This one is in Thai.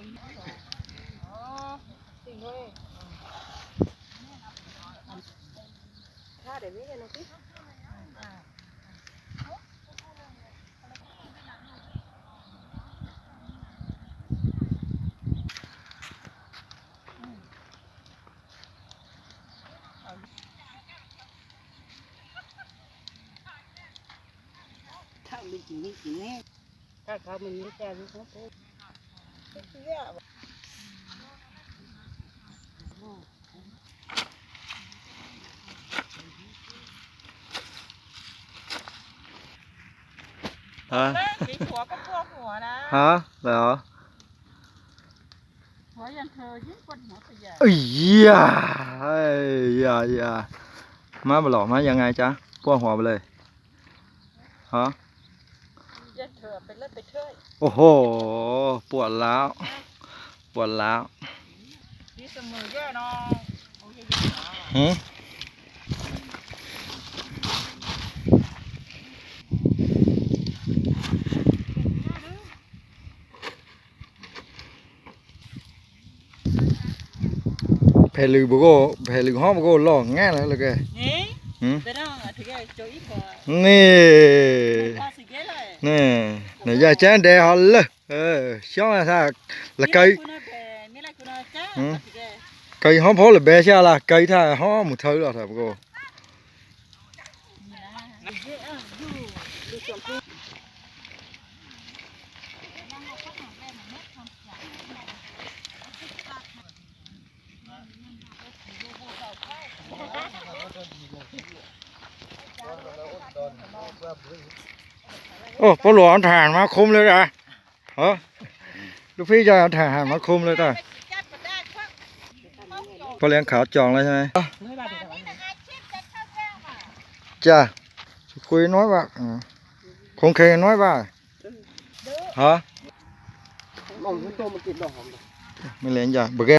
ถ้ามันจริงจริงแน่ถ้าเขามันไม่แก่รู้เขาพูดเรียก ฮะมีหัวก็พวกหัวนะ ฮะเหรอ หัวยันเธอยิ่งกว่าหัวตัวใหญ่เอ้ยอย่าเอ้ยอย่าอย่ามาบลอกมายังไงจ๊ะพวกหัวไปเลยฮะ ยันเธอไปเล่นไปเท่ยโอ้โห ปวดแล้ว ปวดแล้วที่เสมอเยอะเนาะโอ้ยยิ่งหนาหืมเพลือบุโกเพลือห้องบุโกหลอกง่ายแล้วเลยแกนี่หืมแต่ต้องถึงไอ้โจอีกว่านี่พาสิ เกเลยนี่นี่อย่าแจ้งเดี๋ยวเลยเออช่องอะไร ละไกคุณน่ะแบมีอะไรคุณน่ะจ้าหืมสิเก cây hóm phố là bé xa là cây tha hó một thứ là thật cô นี่นะเยอะอยู่ดูสวนปู ô có lúa ăn thàn mà khum lên à hả lúc phi cho ăn thàn mà khum lên ta จับมาได้ครับ có lẽ khảo tròn lên này ไม่บาดเจ็บ cha khuy nói bà ừ. không khê nói bà hả ลองตัวมันกินดอกหอม mới lên giờ bờ ghê